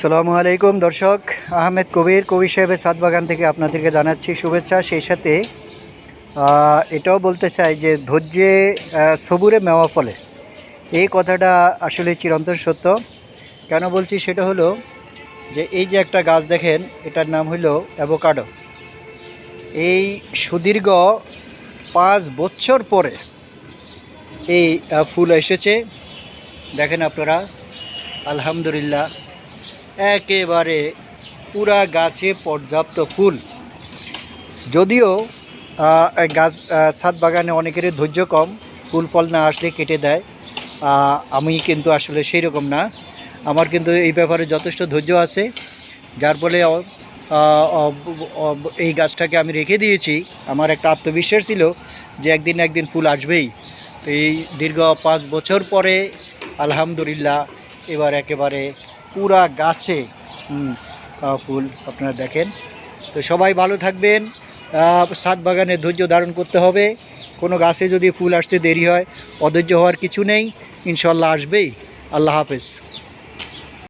সালামু আলাইকুম, দর্শক। আহমেদ কবির কবির সাহেবের সাত বাগান থেকে আপনাদেরকে জানাচ্ছি শুভেচ্ছা। সেই সাথে এটাও বলতে চাই যে ধৈর্যে সবুরে মেওয়া ফলে। এই কথাটা আসলে চিরন্তন সত্য। কেন বলছি সেটা হলো যে এই যে একটা গাছ দেখেন, এটার নাম হলো অ্যাভোকাডো। এই সুদীর্ঘ পাঁচ বছর পরে এই ফুল এসেছে। দেখেন আপনারা, আলহামদুলিল্লাহ। একেবারে পুরা গাছে পর্যাপ্ত ফুল। যদিও গাছ ছাদ বাগানে অনেকেরই ধৈর্য কম, ফুল ফল না আসলে কেটে দেয়। আমি কিন্তু আসলে সেই রকম না। আমার কিন্তু এই ব্যাপারে যথেষ্ট ধৈর্য আছে। যার ফলে এই গাছটাকে আমি রেখে দিয়েছি। আমার একটা আত্মবিশ্বাস ছিল যে একদিন একদিন ফুল আসবেই। তো এই দীর্ঘ পাঁচ বছর পরে, আলহামদুলিল্লাহ, এবার একেবারে পুরা গাছে। ফুল আপনারা দেখেন। তো সবাই ভালো থাকবেন। সাত বাগানে ধৈর্য ধারণ করতে হবে। কোনো গাছে যদি ফুল আসতে দেরি হয়, অধৈর্য হওয়ার কিছু নেই। ইনশাল্লাহ আসবেই। আল্লাহ হাফেজ।